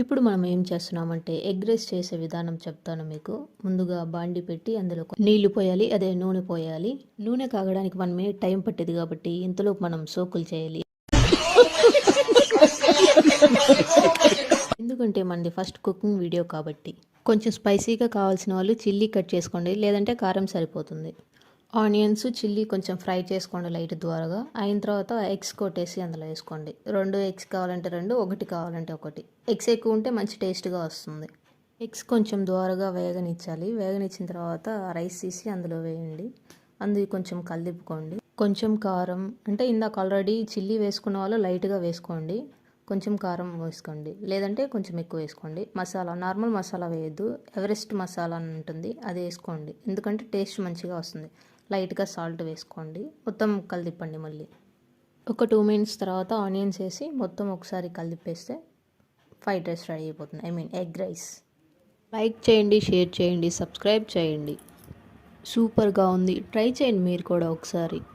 ఇప్పుడు మనం ఏం చేస్తున్నామంటే ఎగ్ రైస్ చేసే విధానం చెప్తాను మీకు. ముందుగా బాండి పెట్టి అందులో నీళ్ళు పోయాలి అదే నూనె పోయాలి. నూనె కాగడానికి వన్ మినిట్ టైం పట్టేది కాబట్టి ఇంతలో మనం సోకులు చేయాలి. ఎందుకంటే మనది ఫస్ట్ కుకింగ్ వీడియో కాబట్టి. కొంచెం స్పైసీగా కావాల్సిన వాళ్ళు చిల్లీ కట్ చేసుకోండి లేదంటే కారం సరిపోతుంది. ఆనియన్స్ చిల్లీ కొంచెం ఫ్రై చేసుకోండి లైట్ ద్వారాగా. అయిన తర్వాత ఎగ్స్ కొట్టేసి అందులో వేసుకోండి. రెండు ఎగ్స్ కావాలంటే రెండు ఒకటి కావాలంటే ఒకటి. ఎగ్స్ ఎక్కువ ఉంటే మంచి టేస్ట్గా వస్తుంది. ఎగ్స్ కొంచెం ద్వారగా వేగనిచ్చాలి. వేగనిచ్చిన తర్వాత రైస్ తీసి అందులో వేయండి. అందు కొంచెం కలిపుకోండి. కొంచెం కారం అంటే ఇందాక ఆల్రెడీ చిల్లీ వేసుకున్న వాళ్ళు లైట్గా వేసుకోండి. కొంచెం కారం వేసుకోండి. లేదంటే కొంచెం ఎక్కువ వేసుకోండి. మసాలా నార్మల్ మసాలా వేయద్దు. ఎవరెస్ట్ మసాలా అని ఉంటుంది అది వేసుకోండి. ఎందుకంటే టేస్ట్ మంచిగా వస్తుంది. లైట్గా సాల్ట్ వేసుకోండి. మొత్తం కలిపండి మళ్ళీ. ఒక టూ మినిట్స్ తర్వాత ఆనియన్స్ వేసి మొత్తం ఒకసారి కలిపేస్తే ఫ్రైడ్ రైస్ రెడీ అయిపోతుంది. I mean egg rice. Like చేయండి షేర్ చేయండి సబ్స్క్రైబ్ చేయండి. సూపర్గా ఉంది. ట్రై చేయండి మీరు కూడా ఒకసారి.